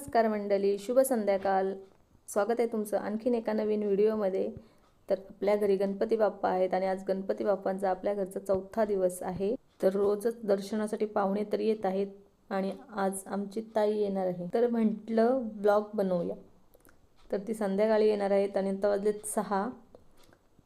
नमस्कार मंडळी शुभ संध्याकाळ. स्वागत आहे तुमचं आणखीन एका नवीन व्हिडिओमध्ये. तर आपल्या घरी गणपती बाप्पा आहेत आणि आज गणपती बाप्पांचा आपल्या घरचा चौथा दिवस आहे. तर रोजच दर्शनासाठी पाहुणे तर येत आहेत आणि आज आमची ताई येणार आहे. तर म्हटलं ब्लॉग बनवूया. तर ती संध्याकाळी येणार आहेत आणि आता वाजलेत सहा.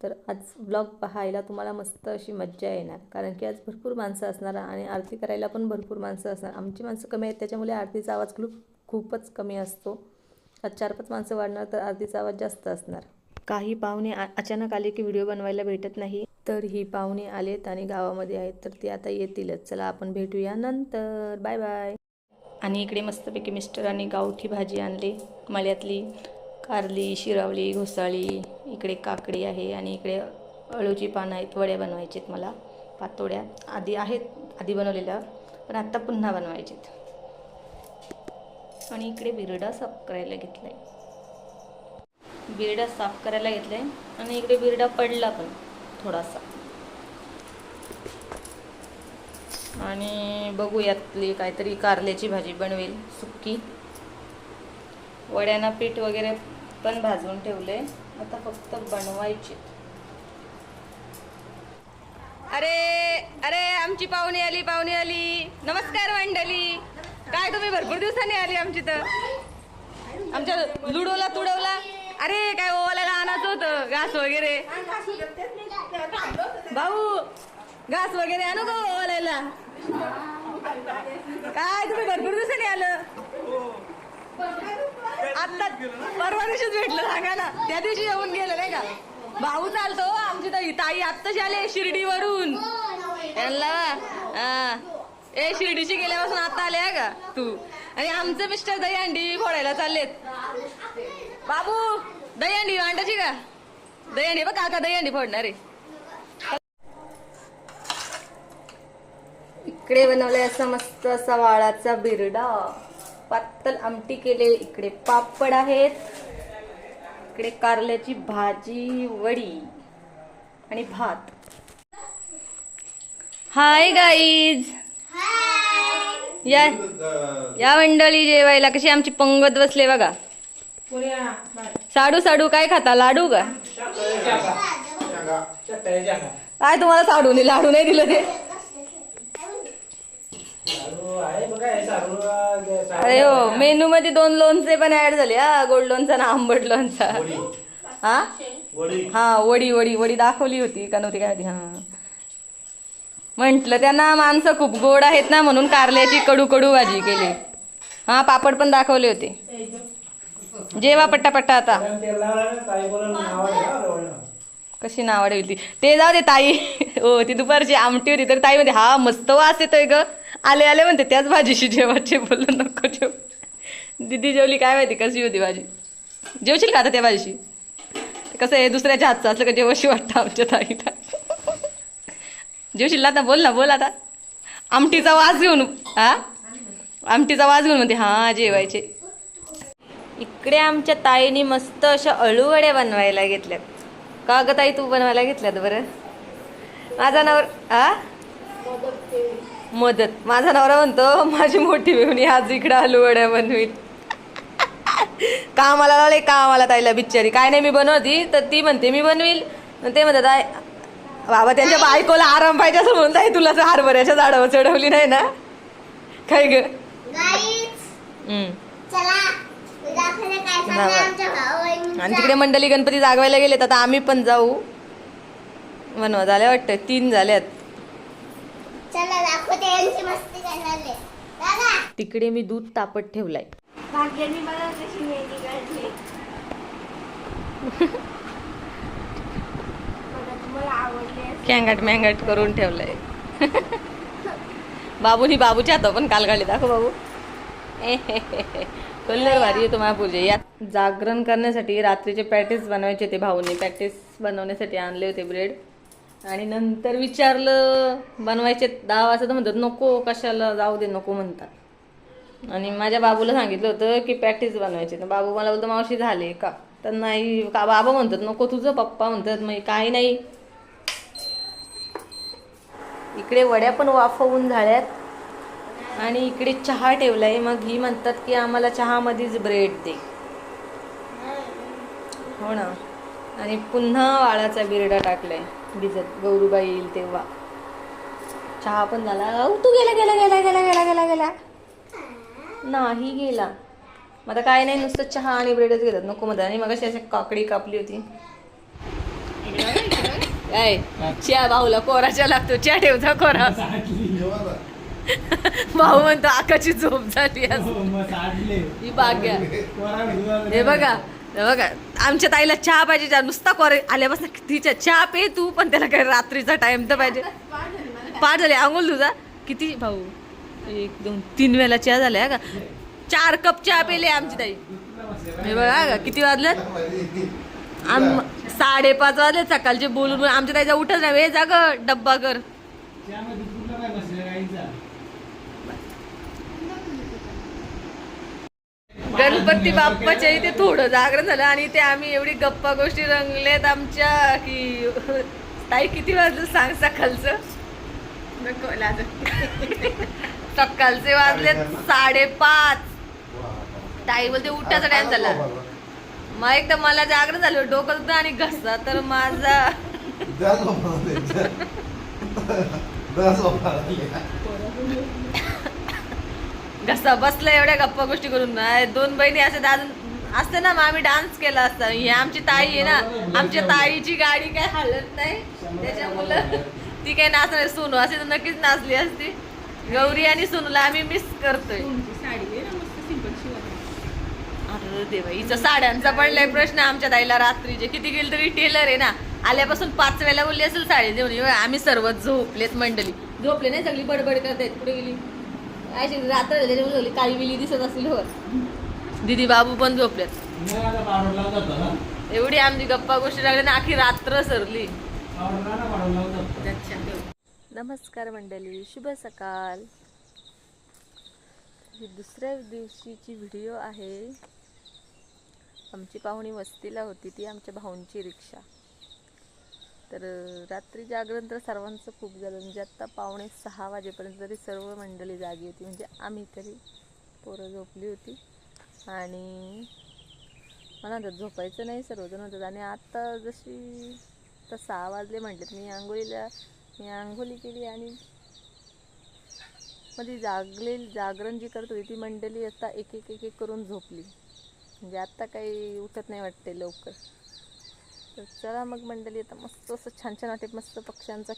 तर आज ब्लॉग पाहायला तुम्हाला मस्त अशी मज्जा येणार. कारण की आज भरपूर माणसं असणार आणि आरती करायला पण भरपूर माणसं असणार. आमची माणसं कमी आहेत त्याच्यामुळे आरतीचा आवाज खूप खूपच कमी असतो. आज चार पाच माणसं वाढणार तर आरतीचा आवाज जास्त असणार. काही पाहुणे अचानक आले की व्हिडिओ बनवायला भेटत नाही. तर ही पाहुणे आलेत आणि गावामध्ये आहेत तर ते आता येतीलच. चला आपण भेटूया नंतर. Bye bye. आणि इकडे मस्तपैकी मिस्टरांनी गावठी भाजी आणली. मळ्यातली कारली शिरावली घोसाळी इकडे काकडी आहे आणि इकडे अळूची पानं आहेत वड्या बनवायचे आहेत मला पातोड्या. आधी आहेत आधी बनवलेल्या पण आत्ता पुन्हा बनवायचेत. आणि इकडे बिरडा साफ करायला घेतलाय. बिरडा साफ करायला घेतलाय आणि इकडे बिरडा पडला पण थोडासा. आणि बघू यातली काहीतरी कारल्याची भाजी बनवेल सुक्की. वड्यांना पीठ वगैरे पण भाजून ठेवले आता फक्त बनवायचे. अरे अरे आमची पाहुणी आली पाहुणी आली. नमस्कार मंडली काय तुम्ही भरपूर दिवसांनी आली आमची तर. आमच्या लुडोला तुडवला. अरे काय ओवाला आणायचं होतं. घास वगैरे. भाऊ घास वगैरे आणू का ओवालायला? काय तुम्ही भरपूर दिवसांनी आलं. आता परवा दिवशीच भेटलं सांगा ना. त्या दिवशी येऊन गेलं नाही का? भाऊ चालतो आमची ताई ताई आत्ताच आले शिर्डीवरून. यांना ए शिर्डीशी गेल्यापासून आता आले हा का? तू. आणि आमचं मिस्टर दहीहंडी फोडायला चाललेत. बाबू दहीहंडी अंडाची का? दहीहंडी बघ काका दहीहंडी फोडणार. आहे इकडे बनवलाय असा मस्त असा वाळाचा बिरडा. पातळ आमटी केले इकडे पापड आहेत. इकडे कारल्याची भाजी वडी आणि भात. हाय गाईज या या मंडळी जेवायला कशी आमची पंगत बसले बघा. साडू साडू काय खाता? लाडू का? काय तुम्हाला साडू नाही लाडू नाही दिलं ते? अरे हो मेनू मध्ये दोन लोणचे पण ऍड झाले. हा गोड लोणचा ना आंबट लोणचा. हा? हा वडी वडी वडी दाखवली होती. का नव्हती काय होती हा. म्हंटल त्यांना माणसं खूप गोड आहेत ना म्हणून कारल्याची कडू कडू भाजी केली. हा पापड पण दाखवले होते. जेवा पट्टा पट्टा आता. कशी नावाडे होती. ते जाऊ दे ताई. हो ती दुपारची आमटी होती तर ताई मध्ये हा मस्त वास येतोय ग. आले आले म्हणते त्याच भाजीशी जेवाचे बोललो नको जेव. दिदी जेवली काय माहिती कशी होती भाजी. जेवशील का आता त्या भाजीशी? कसं आहे दुसऱ्याच्या हातचं असलं का जेवशी वाटतं आमच्या ताईला? जेवशील आता बोल ना बोल आता. आमटीचा वास घेऊन हा? आमटीचा वास घेऊन म्हणते हा जेवायचे. इकडे आमच्या ताईने मस्त अशा अळूवड्या बनवायला घेतल्यात. का ग ताई तू बनवायला घेतल्यात बरं? माझा नवर आ मदत. माझा नवरा म्हणतो माझी मोठी बहिणी आज इकडे अळूवड्या बनवील कामाला लावले कामाला ताईला बिचारी काय नाही मी बनवती तर ती म्हणते मी बनवील मग ते म्हणतात "आय, बाबा त्यांच्या बायकोला आराम पाहिजे असं म्हणून ताई तुला हरभऱ्याच्या झाडावर चढवली नाही ना? काय ग. आणि तिकडे मंडळी गणपती जागवायला गेलेत आता आम्ही पण जाऊ. बनवा झाल्या वाटतं तीन झाल्यात तिकडे मी दूध तापत ठेवलाय भाग्याने मला कशी मेहंदी काढली मला तुम्हाला आवडले कॅंगट मॅंगट करून ठेवलंय. बाबूनी बाबूच्या हात पण काल काढले दाखव बाबू. कलर भारी येतो महापूजे यात जागरण करण्यासाठी रात्रीचे पॅटीस बनवायचे ते भाऊने. पॅटीस बनवण्यासाठी आणले होते ब्रेड. आणि नंतर विचारलं बनवायचे दहा वाजता तर म्हणतात नको कशाला? जाऊ दे नको म्हणतात. आणि माझ्या बाबूला सांगितलं होतं की पॅटीस बनवायचे. तर बाबू मला बोलतो मावशी झाले का? तर नाही का बाबा म्हणतात नको तुझं पप्पा म्हणतात मग काही नाही. इकडे वड्या पण वाफवून झाल्यात. आणि इकडे चहा ठेवलाय. मग ही म्हणतात की आम्हाला चहामध्येच ब्रेड दे. हो ना. आणि पुन्हा वाळाचा बिरडा टाकलाय. भिजत. गौरूबाई येईल तेव्हा. चहा पण झाला. अहो, तू गेला गेला गेला गेला गेला गेला गेला. नाही गेला. मग आता काय नाही नुसतं चहा आणि ब्रेडच घेतात. नको मग आणि मग अशी काकडी कापली होती. काय चहा भाऊला कोराच्या लागतो चहा ठेवता कोरा. भाऊ म्हणतो आकाची झोप झाली आज. ही भाग्या हे बघा हे बघा. आमच्या ताईला चहा पाहिजे चहा नुसता कोरे आल्यापासून तिच्या चहा पे तू पण त्याला काय रात्रीचा टाइम तर पाहिजे. पाठ झाले अंघोल तुझा? किती भाऊ? एक दोन तीन वेळेला चहा झाल्या का? चार कप चहा पेले आमची ताई. हे बघा का किती वाजलेत आम साडेपाच वाजले सकाळचे बोलून आमच्या ताईचा उठत नाही. वेळ जाग डब्बा कर. गणपती बाप्पाच्या इथे थोडं जागरण झालं आणि ते आम्ही एवढी गप्पा गोष्टी रंगलेत आमच्या की ताई किती वाजलं सांग सकाळचं? सकाळचे वाजलेत साडेपाच. ताई बोलते उठायचा टाइम झाला. मग एकदा मला जागरण झालं डोकं दुखतं आणि घसा तर माझा घसा बसला एवढ्या गप्पा गोष्टी करून. नाही, दोन बहिणी असे अजून असते ना मग आम्ही डान्स केला असता. ही आमची ताई आहे ना आमच्या ताईची गाडी काय हलत नाही. त्याच्यामुळं ती काय नाचणार सोनू असे तर नक्कीच नाचली असती. गौरी आणि सोनूला आम्ही मिस करतोय. अरे देवा हिचा साड्यांचा पडलाय प्रश्न आमच्या ताईला रात्रीचे. किती गेली तरी टेलर आहे ना. आल्यापासून पाच वेळेला बोलली असेल साडी देऊन. आम्ही सर्व झोपलेत मंडळी. झोपले नाही सगळी बडबड करतायत कुठे गेली? काय? रात्र झाली काळी विली दिसत असतील हो दीदी बाबू पण झोपलेत. एवढी आमची गप्पा गोष्टी लागली ना आखी रात्र सरली. नमस्कार मंडळी शुभ सकाळ ही दुसऱ्या दिवशीची व्हिडिओ आहे. आमची पाहुणी वस्तीला होती ती आमच्या भाऊंची रिक्षा. तर रात्री जागरण तर सर्वांचं खूप झालं. म्हणजे आत्ता पावणे सहा वाजेपर्यंत तरी सर्व मंडळी जागी होती. म्हणजे आम्ही तरी पोरं झोपली होती. आणि मला म्हणतात झोपायचं नाही सर्वजण म्हणतात. आणि आत्ता जशी तर सहा वाजले म्हटलेत. मी आंघोळीला मी आंघोळी केली आणि मध्ये जागले जागरण जी करत होती ती मंडळी आता एक एक एक एक करून झोपली. म्हणजे आत्ता काही उठत नाही वाटते लवकर. तर चला मग मंडळी आता मस्त असं छान छान वाटते मस्त पक्ष्यांचा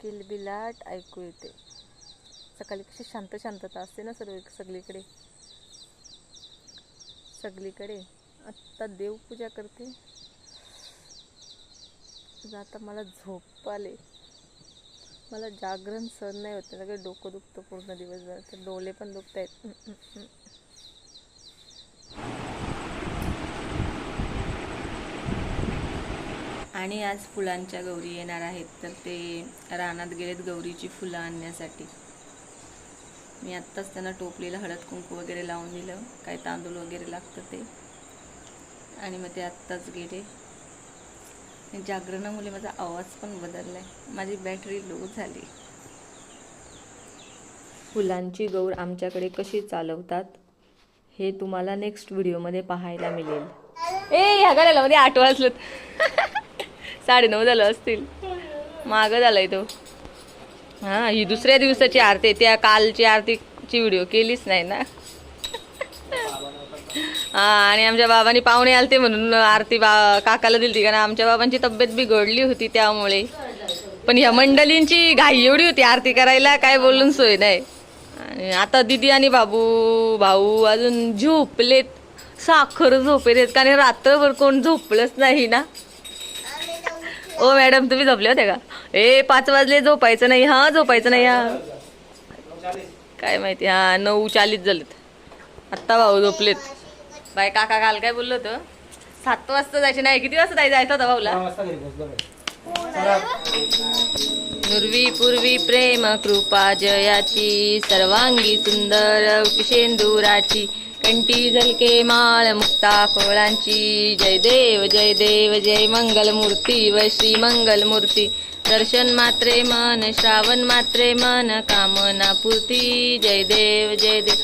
किलबिलाट ऐकू येते. सकाळी कशी शांत शांतता असते ना सर्व सगळीकडे. सगळीकडे आत्ता देवपूजा करते. आता मला झोप आले. मला जागरण सहन नाही होत सगळं डोकं दुखतं पूर्ण दिवसभर. तर डोले पण दुखत आहेत आणि आज फुलांच्या गौरी येणार आहेत तर ते रानात गेलेत गौरीची फुलं आणण्यासाठी. मी आत्ताच त्यांना टोपलीला हळद कुंकू वगैरे लावून दिलं. काय तांदूळ वगैरे लागतं ते. आणि मग ते आत्ताच गेले. जागरणामुळे माझा आवाज पण बदललाय. माझी बॅटरी लो झाली. फुलांची गौर आमच्याकडे कशी चालवतात हे तुम्हाला नेक्स्ट व्हिडिओमध्ये पाहायला मिळेल. ए ह्या गाड्याला मध्ये आठ वाजलं साडेनऊ झालं असतील. मागं झालाय तो. हा ही दुसऱ्या दिवसाची आरती आहे. त्या कालची आरतीची व्हिडिओ केलीच नाही ना. हा आणि आमच्या बाबांनी पाहुणे आलते म्हणून आरती बा काकाला दिली कारण आमच्या बाबांची तब्येत बिघडली होती त्यामुळे. पण ह्या मंडळींची घाई एवढी होती आरती करायला काय बोलून सोय नाही. आणि आता दिदी आणि बाबू भाऊ अजून झोपलेत. साखर झोपेत कारण रात्रभर कोण झोपलंच नाही ना. ओ मॅडम तुम्ही झोपले होते का? ए पाच वाजले झोपायचं नाही हा झोपायचं नाही हा. काय माहिती हा नऊ चाळीस झालेत. आत्ता भाऊ झोपलेत. बाय काका काल काय बोललो होतं? सात वाजता जायचे नाही किती वाजता जायचं होता भाऊला? पूर्वी पूर्वी प्रेम कृपा जयाची सर्वांगी सुंदर शेंदुराची कंठी झलके माळ मुक्ता फळांची जय देव जय देव जय मंगल मूर्ती व श्री मंगल मूर्ती दर्शन मात्रे मन श्रावण मात्रे मन कामना पूर्ती. जय देव जय देव.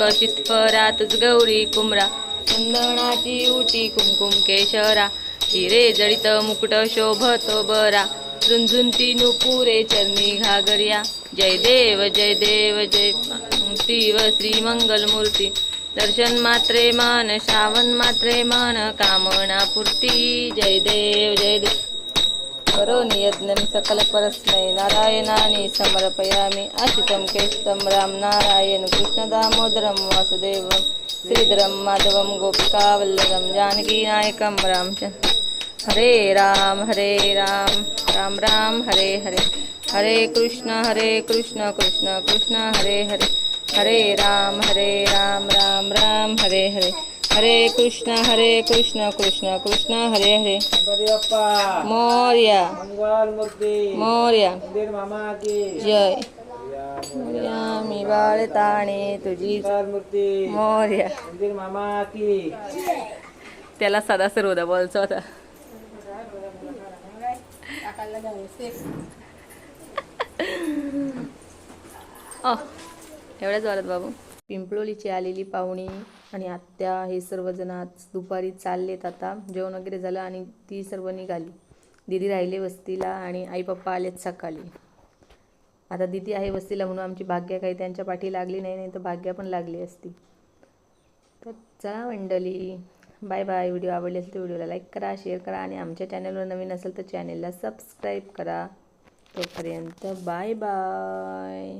कशित परातच गौरी कुमरा चंदनाची उटी कुमकुम केशरा. हिरे जडित मुकुट शोभतो बरा. झुंझुंती नुपुरे चरणी घागर्या. जय देव जय देव जय मुक्ती व श्री मूर्ती दर्शन मात्रे मन श्रावण मात्रे मन कामना पूर्ती। जय देव जय देव करो नियज्ञ सकल सकलपरस्मै नारायणानि समर्पयामि। आशितम केष्टं राम नारायण। कृष्णदामोदरं वासुदेवं। श्रीधरं माधवं गोपिकावल्लभं। जानकीनायकं रामचन्द्र। हरे राम हरे राम। राम राम हरे हरे। हरे कृष्ण हरे कृष्ण कृष्ण कृष्ण हरे हरे। हरे राम हरे राम राम राम हरे हरे. हरे कृष्ण हरे कृष्ण कृष्ण कृष्ण हरे हरे. मोर्या. मोर्या. मंदिर मामा की जय. मोर्या. मी बाळताणे तुझी. मंगल मूर्ती. मोर्या. मंदिर मामा की त्याला सदा सर्वदा बोलचा होता अह, एवढ्याच वाढत बाबू. पिंपळोलीची आलेली पाहुणी आणि आत्या हे सर्वजण आज दुपारी चाललेत आता. जेवण वगैरे झालं आणि ती सर्व निघाली. दिदी राहिले वस्तीला आणि आई पप्पा आलेत सकाळी. आता दिदी आहे वस्तीला म्हणून आमची भाग्या काही त्यांच्या पाठी लागली नाही नाही तर भाग्या पण लागली असती. तर चला मंडळी बाय बाय. व्हिडिओ आवडले असेल तर व्हिडिओला लाईक करा शेअर करा आणि आमच्या चॅनलवर नवीन असेल तर चॅनलला सबस्क्राईब करा. तोपर्यंत बाय बाय.